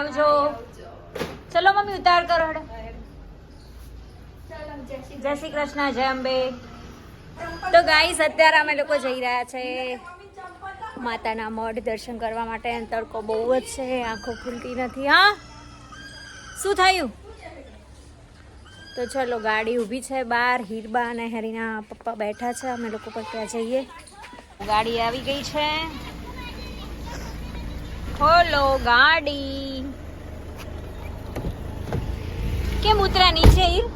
આવજો. ચલો મમ્મી, ઉતાર કરો હેડો. જય શ્રી કૃષ્ણ, જય અંબે. તો ગાઈસ અત્યારે અમે લોકો જઈ રહ્યા છે માતાના મઢ દર્શન કરવા માટે. તડકો બહુ જ છે, આંખો ખુલતી નથી, હા? શું થયું? તો ચલો, ગાડી ઊભી છે બહાર. હીરબા અને હેરીના પપ્પા બેઠા છે. અમે લોકો પર ત્યાં જઈએ. ગાડી આવી ગઈ છે. ખોલો ગાડી કેમ ઉતર્યા નીચે હીર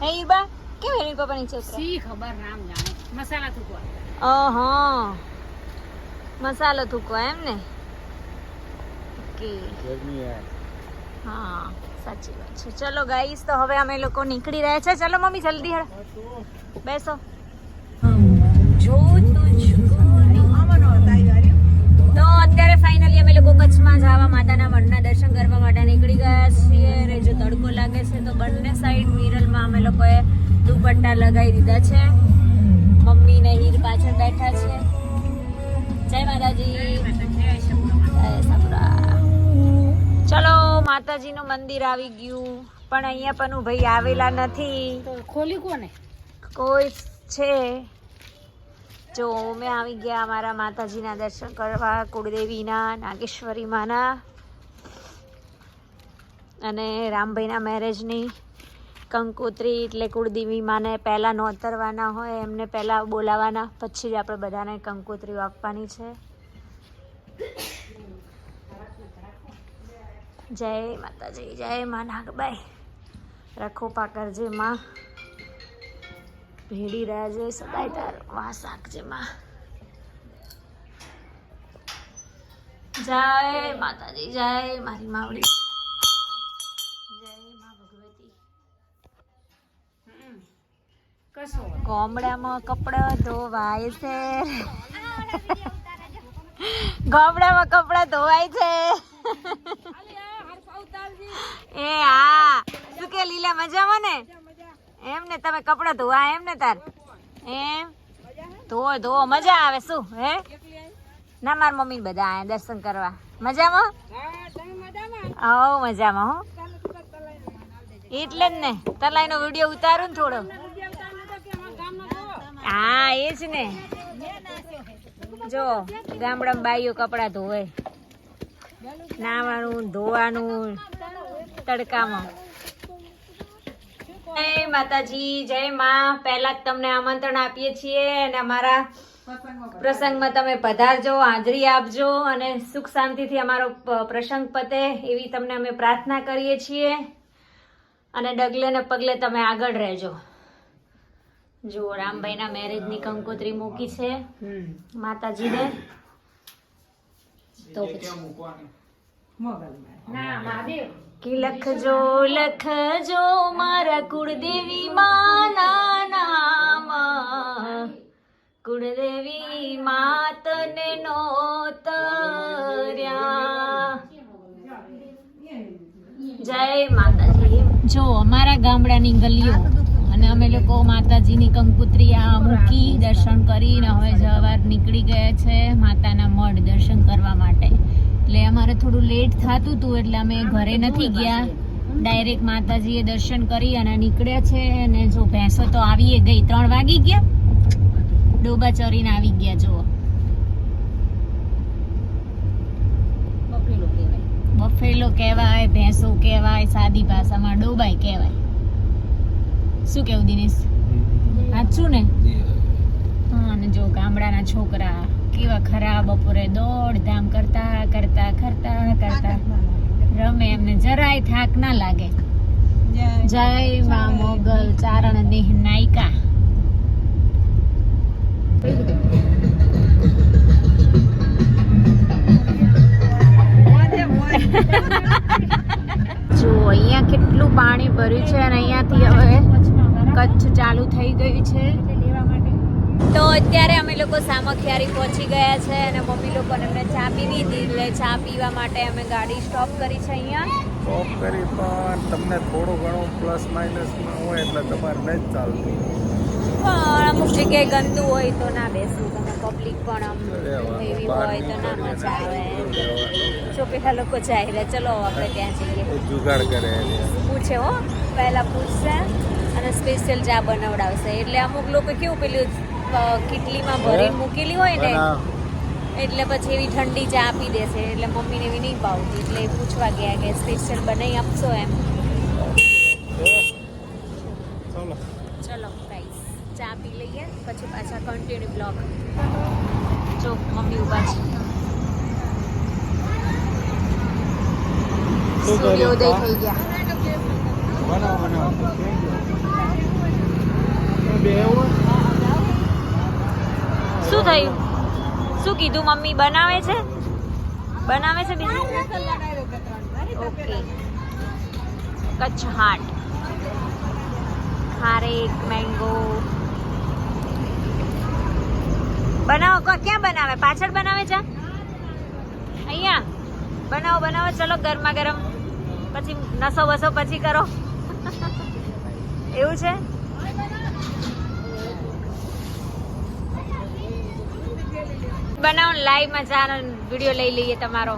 હે હીરબા કેમ હેરી પપ્પા નીચે ઉતર્યા સી ખબર નામ જાણે મસાલા થૂકવા અહં મસાલો થૂકવા એમ ને ઓકે હા સાચી વાત છે ચલો ગાઈસ તો હવે અમે લોકો નીકળી રહ્યા છે ચલો મમ્મી જલ્દી હેડ બેસો જો ફાઇનલી અમે લોકો કચ્છમાં જવા માતાના મઢના દર્શન કરવા માટે નીકળી ગયા છીએ. અને જો તડકો લાગે છે તો બંને સાઈડ મિરલમાં અમે લોકોએ દુપટ્ટા લગાવી દીધા છે. મમ્મી ને હીર પાછળ બેઠા છે. જય માતાજી. ચલો માતાજીનું મંદિર આવી ગયું. પણ અહીંયા પણ ભાઈ આવેલા નથી. ખોલી કોને? કોઈ છે? જો અમે આવી ગયા અમારા માતાજીના દર્શન કરવા, કુળદેવીના નાગેશ્વરી માના અને રામભાઈના મેરેજની કંકોત્રી એટલે કુળદેવી માને પહેલાં નોતરવાના હોય, એમને પહેલાં બોલાવાના, પછી જ આપણે બધાને કંકોત્રીઓ આપવાની છે. જય માતાજી, જય મા નાગબાઈ. રખો પાકરજી માં. ભેડી રાજે સદાય તાર વાસ રાખજે માં. જય માતાજી જય મારી માવડી. ગામડામાં કપડા ધોવાય છે. ગામડામાં કપડા ધોવાય છે. એ હા. શું કે લીલા મજામાં ને? એમ ને તમે કપડા ધોવા એમ ને તાર? એમ? ધોવો ધોવો, મજા આવે, શું, હે? ના, માર મમ્મી બધા આયા દર્શન કરવા. મજામાં? હો મજામાં, હો. એટલે જ ને, તલાઈનો વીડિયો ઉતારું ને થોડો. હા, એ જ ને. જો, ગામડામાં બાઈઓ કપડાં ધોવે. નાવાનું, ધોવાનું, તડકામાં. જય માતાજી જય માં. પહેલા જ તમને આમંત્રણ આપીએ છીએ અને અમારા પ્રસંગમાં તમે પધારજો હાજરી આપજો અને સુખ શાંતિથી અમારો પ્રસંગ પતે એવી તમને અમે પ્રાર્થના કરીએ છીએ. અને ડગલે ને પગલે તમે આગળ રહેજો. જો રામભાઈના મેરેજની કંકોત્રી મૂકી છે. માતાજીને. તો પછી. ના મહાદેવ. કે લખજો લખજો મારા કુળદેવી માના નામ કુળદેવી માતને નોતર્યા. જય માતાજી. જો, અમારા ગામડાની ગલીઓ અને અમે લોકો માતાજીની કંકુત્રી આ મૂકી દર્શન કરીને હવે જવાર નીકળી ગયા છે માતાના મઢ દર્શન કરવા માટે. એટલે અમારે થોડું લેટ થતું હતું એટલે અમે ઘરે નથી ગયા. ડાયરેક્ટ માતાજીએ દર્શન કરી અને નીકળ્યા છે અને જો ભેંસો તો આવીએ ગઈ ત્રણ વાગી ગયા. ડોબા ચરીને આવી ગયા જુઓ. બફેલો કહેવાય. ભેંસો કહેવાય સાદી ભાષામાં ડોબાઈ કહેવાય. શું કેવું દિનેશ? સાચું ને? હા અને જો ગામડાના છોકરા. કેવા ખરા, બપોરે દોડધામ કરતા કરતા કરતા કરતા. રમે એમને, જરાય થાક ના લાગે. જય મા મોગલ, ચારણ દેહ નાયિકા. જો, અહીંયા કેટલું પાણી ભર્યું છે અને અહીંયાથી હવે કચ્છ ચાલુ થઈ ગયું છે. તો અત્યારે અમે લોકો સામખિયારી પહોંચી ગયા છે અને મમ્મી લોકોને અમને ચા પીવી હતી એટલે ચા પીવા માટે અમે ગાડી સ્ટોપ કરી છે અહીંયા. સ્ટોપ કરી પણ તમને થોડું ઘણું પ્લસ માઇનસમાં હોય એટલે તમારે નહીં ચાલતું. પણ અમુક જગ્યાએ ગંદુ હોય તો ના બેસવું તમે પબ્લિક પણ આમ એવી હોય તો ના મજા આવે. રહેવાનું. તો પેલા લોકો જાય એટલે ચલો આપણે ત્યાં જઈએ. જુગાડ કરે પૂછે હો પહેલા પૂછશે અને સ્પેશિયલ ચા બનાવડાવશે. એટલે અમુક લોકો કેવું પેલું કીટલીમાં ભરીને મૂકેલી હોય ને બનાવ. એટલે પછી એવી ઠંડી ચા આપી દેશે એટલે મમ્મીને એવી નહીં ભાવતી. એટલે એ પૂછવા ગયા કે સ્પેશિયલ બનાવી આપશો એમ. એ, ચાલો. ચલો ગાઈસ ચા પી લઈએ. પછી પાછા કન્ટિન્યુ બ્લોગ જો મમ્મી ઊભા છે. શું કર્યું? સૂર્યોદય થઈ ગયા. બનાવ બનાવ. બે એવું? શું થયું? શું કીધું મમ્મી? બનાવે છે? બનાવે છે બીજું? ઓકે. કચ્છ હાટ ખારેક મેંગો બનાવો ક્યાં બનાવે? પાછળ બનાવે છે? અહીંયા. બનાવો બનાવો. ચલો ગરમા ગરમ. પછી નસો બસો પછી કરો. એવું છે? બનાવો લાઈવમાં ચા વીડિયો લઈ લઈએ તમારો.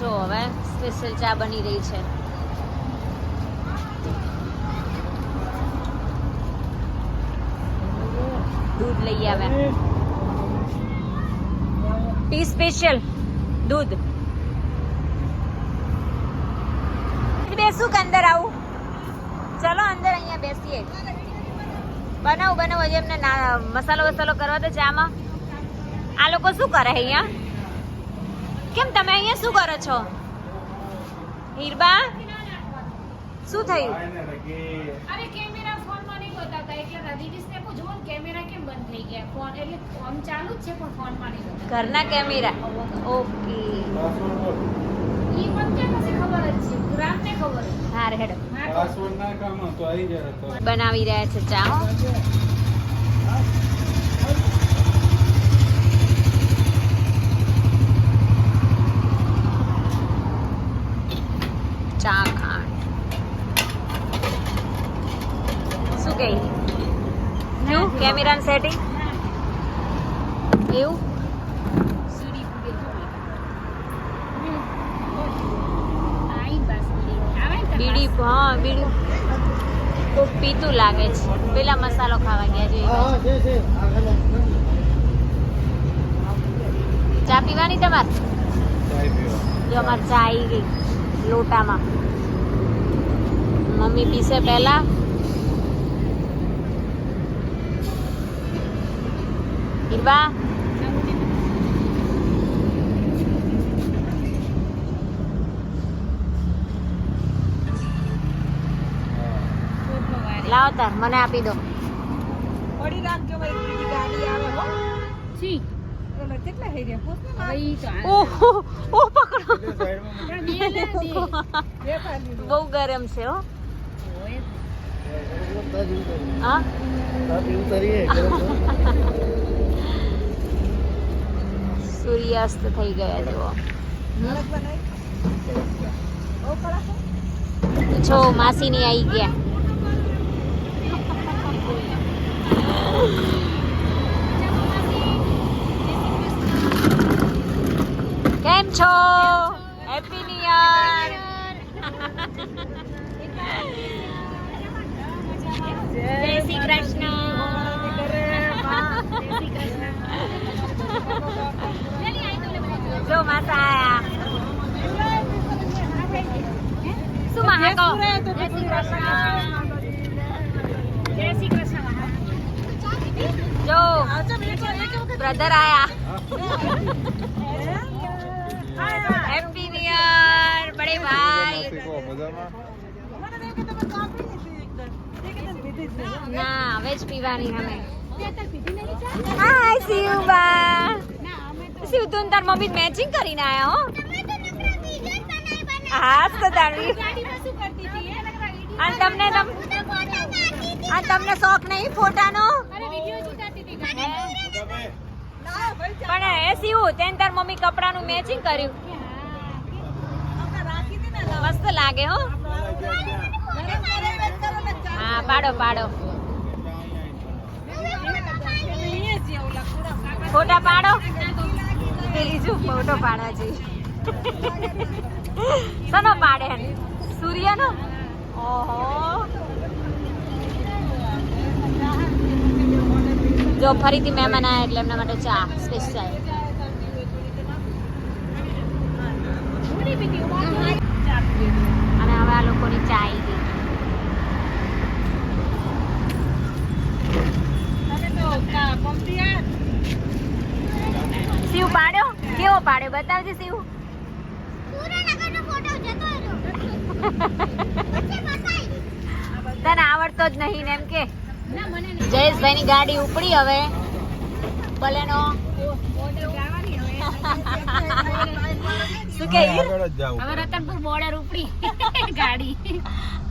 જો હવે સ્પેશિયલ ચા બની રહી છે. દૂધ લઈ આવે. ટી સ્પેશિયલ દૂધ. બેસું કે અંદર આવું? ચલો અંદર અહીંયા બેસીએ. બનાવું બનાવું હજી એમને મસાલો વસાલો કરવા તો ચામાં આ લોકો શું કરે અહીંયા? કેમ તમે અહીંયા શું કરો છો? હીરબા શું થયું? અરે કેમેરા ફોનમાં નહીં બતાવતા એટલે દીદીસને પૂછવું ને કેમેરા કેમ બંધ થઈ ગયા? ફોન એટલે ફોન ચાલુ જ છે પણ ફોનમાં નહીં ઘરના કેમેરા. ઓકે. ઈ પણ કેમ હશે ખબર જ છે? ગ્રામને ખબર હાર હેડ. હા. તો પાસવર્ડ તો આવી જાય તો. બનાવી રહ્યા છે ચા હો. ચા ખાંડ શું કહે? શું? કેમેરાનું સેટિંગ એવું સીડી પૂરી આઈ બસ બીડી આવે ને બીડી હા બીડું ખૂબ પીતું લાગે છે. પેલા મસાલો ખાવા ગયા છે. ચા પીવાની તમારે? જો અમારે ચા આવી ગઈ લોટામાં. મમ્મી પીસે પહેલા. હીરબા લાવો તાર મને આપી દો. પડી રાખજો ભાઈ બીજી ગાડી આવે હો. જી કેટલા રહ્યા ઓહો ઓ પકડો. બહુ ગરમ છે હો. હા? સૂર્યાસ્ત થઈ ગયા જુઓ. કડા માસીની આવી ગયા. કેમ છો હેપી ન્યુ યર જય શ્રી કૃષ્ણ જો માસા આયા શું મહાકો જય શ્રી કૃષ્ણ જય શ્રી કૃષ્ણ મહારાજ. જો બ્રધર આયા હેપી ન્યુ યર બડે ભાઈ મજામાં મને તો એમ કે તમે કાપી લીધી એકદમ તે કે તમે પીધી જ નહીં. ના હવે જ પીવાની અમે તે અત્યારે પીધી નહીં ચા? હાય શિવબા ના, અમે તો શિવ તું ને તાર મમ્મી મેચિંગ કરીને આયા હો હા તો તારી ગાડીમાં શું કરતી હતી એ? અને તમને તમ અને તમને શોખ નહીં ફોટાનો અરે વીડિયો ચૂંટાતી હતી ગાડીમાં. લાવો ભાઈ ચા. પણ એ સીવું તેન તાર મમ્મી કપડાનું મેચિંગ કર્યું. મસ્ત લાગે હો. હા, પાડો પાડો. ફોટા પાડો. બીજું ફોટો પાડવા જઈ સનો પાડે સૂર્યનો? ઓહો. જો ફરીથી મહેમાન આવ્યા એટલે એમના માટે ચા સ્પેશિયલ અને હવે આ લોકોની ચા આવી ગઈ. શિવ પાડ્યો? કેવો પાડ્યો? બતાવજે શિવ. તને આવડતો જ નહીં ને એમ કે. જયેશભાઈ ની ગાડી ઉપડી હવે. બલેનો શું કે આગળ જ જાવું હવે રતનપુર બોર્ડર ઉપડી. ગાડી.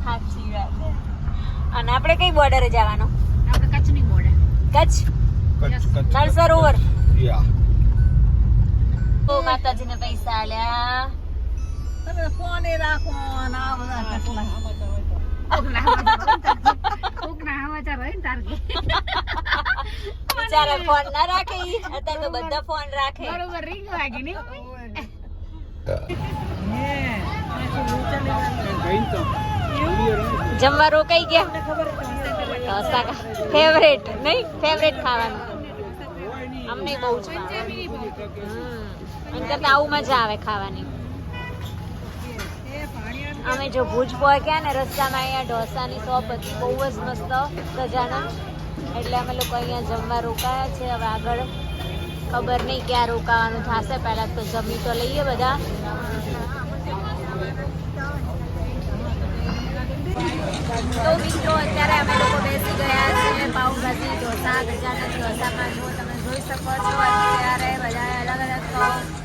સાચી વાત અને આપણે કઈ બોર્ડરે જવાનું? આપણે કચ્છની બોર્ડર કચ્છ? કચ્છ કચ્છ નળ સરોવર ઓ માતાજીને પૈસા આલ્યા. તમે ફોન એ રાખો અને બધા કટલા. કોકના સમાચાર હોય ને તાર કે બિચારા ફોન ના રાખે ઈ. અત્યારે તો બધા ફોન રાખે. બરોબર રીંગ વાગી ને હે, આ શું ઊંચા લેવલના? જમવા રોકાઈ ગયા. તમને ખબર છે, ફેવરેટ નહીં? ફેવરેટ ખાવાનું. અમને બહુ જ ભાવે. હમ. અને કરતા આવું મજા આવે ખાવાની. એ પાણી અમે જો ભુજ પહોંચ્યા ને રસ્તામાં અહીંયા ઢોસાની શોપ હતી, બહુ જ મસ્ત ગજાનન. એટલે અમે લોકો અહીંયા જમવા રોકાયા છે, હવે આગળ ખબર નહીં ક્યાં રોકાવાનું થશે, પહેલાં તો જમી તો લઈએ બધા. તો મિત્રો, અત્યારે અમે લોકો બેસી ગયા છે પાઉભાજી, ઢોસા ગજાના ઢોસામાં. જો તમે જોઈ શકો છો, અત્યારે બધા અલગ અલગ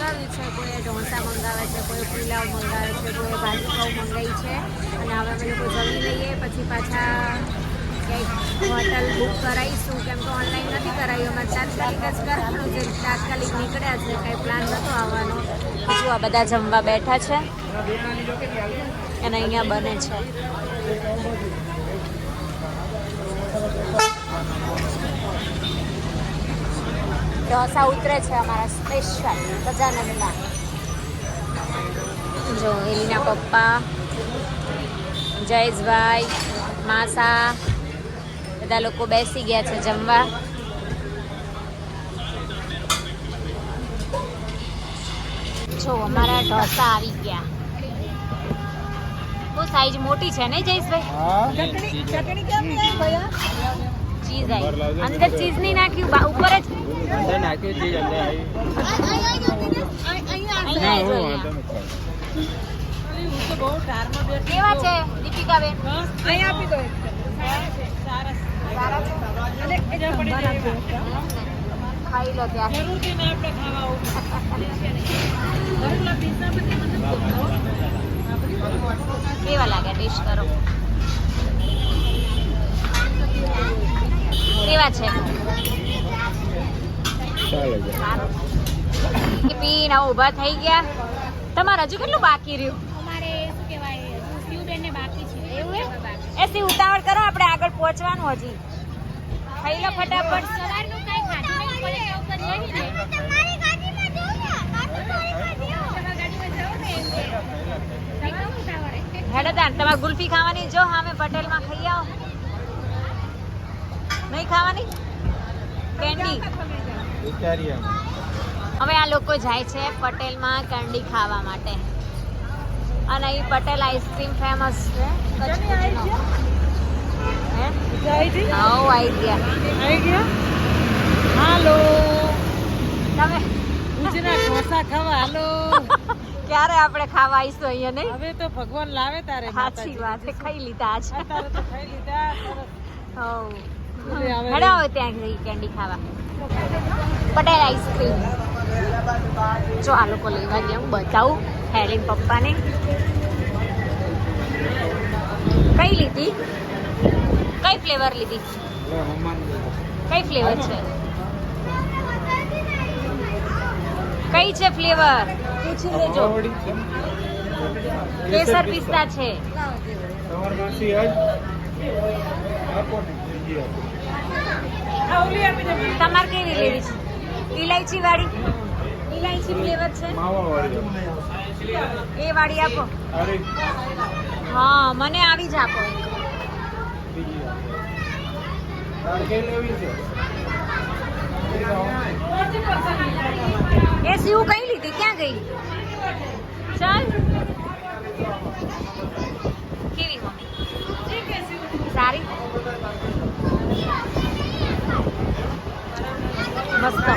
મંગાવ્યું છે, કોઈએ ઢોસા મંગાવે છે કોઈ પુલાવ મંગાવે છે કોઈ ભાજી પાઉં મંગાવી છે. અને હવે અમે લોકો જમી લઈએ, પછી પાછા ક્યાંક હોટલ બુક કરાવીશું કેમ કે ઓનલાઈન નથી કરાવ્યું અમારે તાત્કાલિક જ કરવાનું છે. તાત્કાલિક નીકળ્યા છે, કંઈ પ્લાન નહોતો આવવાનો. બીજું આ બધા જમવા બેઠા છે, અને અહીંયા બને છે. ઢોસા ઉતરે છે અમારા સ્પેશિયલ ગજાનંદના. જો એલીના પપ્પા જયેશભાઈ માસા બધા લોકો બેસી ગયા છે જમવા. જો અમારા ઢોસા આવી ગયા. બહુ સાઈઝ મોટી છે ને જયેશભાઈ? ચટણી ચટણી કેમ છે ભૈયા? ચીઝ આવી અંદર ચીઝ નહીં નાખ્યું બા- ઉપર જ અંદર નાખ્યું છે અંદર આવી અહીંયા ના જો હું અહીંયા. વાંધો નથી હું તો બહુ ધારમાં બેઠી કેવા છે દીપિકાબેન હા, અહીં આપી દો એક. સારા સારા છે. અને એ જ પડી જાય એવા. ખાઈ લો ત્યાં જરૂરથી ને આપણે ખાવા આવું. ઘરેલા પીઝા બધી મને બહુ ભાવે. કેવા લાગે ટેસ્ટ કરો કેવા છે. પીને ઊભા થઈ ગયા. તમારે હજુ કેટલું બાકી રહ્યું? અમારે શું કહેવાય શિવબેન ને બાકી છે. એવું એ સી ઉતાવળ કરો આપણે આગળ પહોંચવાનું હજી. ખાઈ લો ફટાફટ. સવારનું કાંઈ ખાધું તમારી ગાડીમાં જવું ને હેડો તાન તમારે ગુલ્ફી ખાવાની જો સામે પટેલમાં ખાઈ આવો. નહીં ખાવાની? કેન્ડી. હવે આ લોકો જાય છે પટેલમાં કેન્ડી ખાવા માટે. અને અહીં પટેલ આઈસ્ક્રીમ ફેમસ છે. હાલો. તમે ઢોસા ખાવા હાલો. ક્યારે આપણે ખાવા આવીશું અહીંયા નહીં? હવે તો ભગવાન લાવે તારે સાચી વાત છે ખાઈ લીધા છે તારે તો ખાઈ લીધા હેડો ત્યાં જઈ કેન્ડી ખાવા. પટેલ આઈસ્ક્રીમ જો આ લોકો લેવા ગયા, હું બતાવું હેલિન પપ્પાને. કઈ લીધી? કઈ ફ્લેવર લીધી? કઈ ફ્લેવર છે? કઈ છે ફ્લેવર પૂછી લેજો કેસર પિસ્તા છે. તમારી માસી આજ આપો ને બીજી આપો. આ ઓલી આપી દે તમારે કેવી લેવી છે? ઇલાયચી વાળી ઇલાયચી ફ્લેવર છે. માવા વાળી એ વાળી આપો. હા મને આવી જ આપો. એ સીવું કઈ લીધી? ક્યાં ગઈ? ચાલ કેવી મમ્મી સારી મસ્ત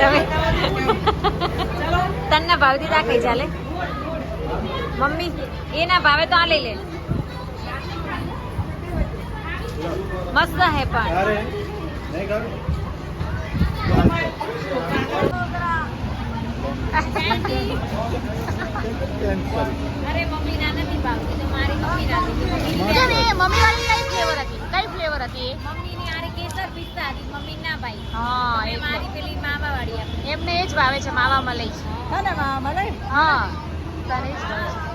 રમે તને ભાવતી રાખે ચાલે મમ્મી, એના ભાવે તો આ લઈ લે. મસ્ત હે પણ. અરે મમ્મી ના નથી ભાવતી તો મારી મમ્મી ના મમ્મી વાળી કઈ ફ્લેવર હતી? કઈ ફ્લેવર હતી? એ મમ્મી ની આરે કેસર પિસ્તા હતી મમ્મી ના ભાઈ. હા એ મારી પેલી મામા વાળી એમને એ જ ભાવે છે માવા મલાઈ. હા ને માં મને હા. તને જ ભાવે છે.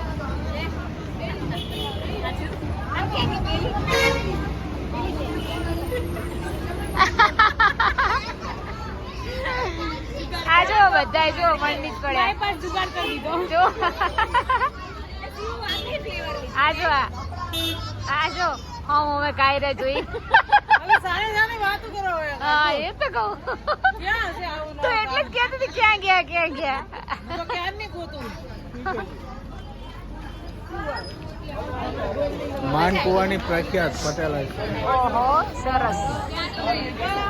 આ જો બધા જો મંડી પડે પડ્યા. પાસ જુગાડ કરી દીધો. જો. આ જો આ. આ જો. હા હું હવે કાઈ રે જોઈ હા એ તો કહું. તો એટલે જ કહેતી હતી ક્યાં ગયા ક્યાં ગયા? માનકુવાની પ્રખ્યાત પટેલ ઓહો સરસ.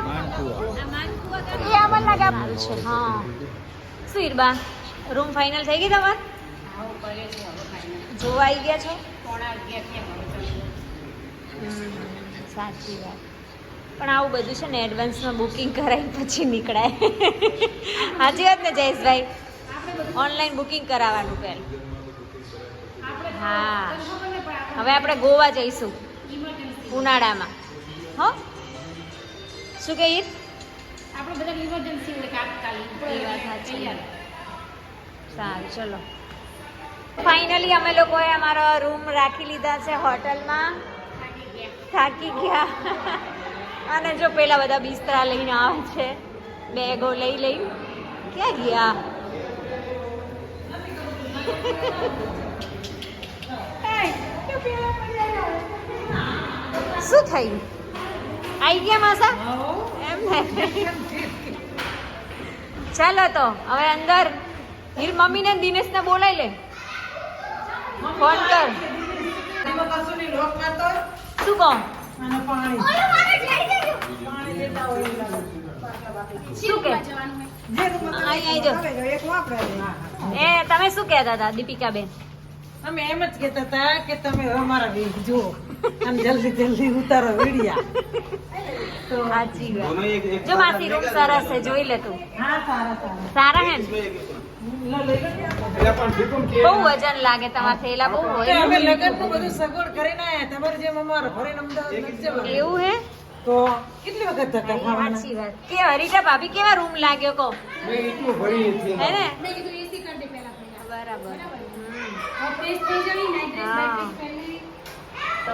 માનકુવા. એ સારું છે. હા. શું ઈરબા? રૂમ ફાઇનલ થઈ ગઈ તમાર? જોવા આવી ગયા છો? સાચી વાત. પણ આવું બધું છે ને એડવાન્સમાં બુકિંગ કરાવી પછી નીકળાય. સાચી વાત ને, જયેશભાઈ? ઓનલાઈન બુકિંગ કરાવવાનું પહેલું. હા. હવે આપણે ગોવા જઈશું. ઉનાળામાં. હો? શું કહીએ આપણે બધા ઇમરજન્સી હોય તાત્કાલિક એ સારું ચલો. ફાઇનલી અમે લોકોએ અમારો રૂમ રાખી લીધા છે હોટલમાં. થાકી ગયા. અને જો પેલા બધા બિસ્તરા લઈને આવે છે બેગો લઈ લઈ. ક્યાં ગયા? શું થયું? આવી ગયા માસા? ચાલો તો હવે અંદર હીર મમ્મીને ને દિનેશને બોલાવી લે. ફોન કર. એમાં કશું નહીં લોક મારતો હોય શું કહો? અને પાણી. પાણી લેતા હોય એ લાગે. શું કે? જે રૂમમાં અહીં આવી જાઓ. આવે છે, એક વાપરે છે. હા, હા. એ તમે શું કહેતા હતા દીપિકાબેન? અમે એમ જ કહેતા હતા કે તમે હવે અમારા વેગ અને જલ્દી જલ્દી ઉતારો વિડિયા. તો સાચી વાત. જો માસી રૂમ સરસ છે જોઈ લે તું. હા સારા સારા. સારા હે ને? લો, લઈ લો. બહુ વજન લાગે તમારા થેલા બહુ હોય. અમે લગ્નનું બધું સગવડ કરીને આયા. તમારે જેમ અમારે ફરીને અમદાવાદ એવું હે? તો કેટલી વખત ધક્કા ખાવાના? સાચી વાત. કે હરીટા ભાભી કેવા રૂમ લાગ્યો કહો? હે ને? બરાબર હમ. હા તો આમ તો ઓલું જુઓ છો. આ ટીની ભાઈને ગોળ તને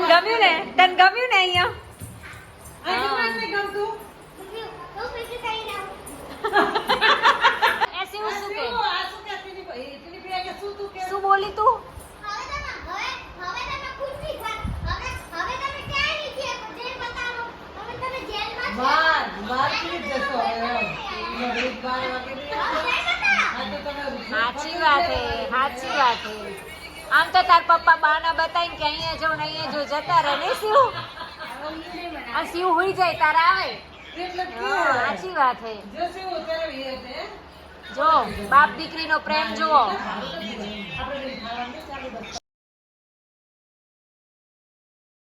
ગમ્યું ને? તને ગમ્યું ને અહીંયા? આ કેમ નથી ગમતું? એ શિવ શું કે શું? આ શું કે ટીની ભાઈ? ટીની ભાઈ કે શું તું કે? શું બોલી તું બાર, બાર કેવી રીતે જશો હવે? એમાં ઘડીક બાર વાગે નહીં આવશો? હા, તો તમે સાચી વાત હે સાચી વાત હે આમ તો તાર પપ્પા બાના કે અહીંયા જો ને અહીંયા જો જતા રહે ને શિવ આ શિવ હુઈ જાય તારા આવે? સાચી વાત હે. છે. જો બાપ દીકરીનો પ્રેમ જુઓ.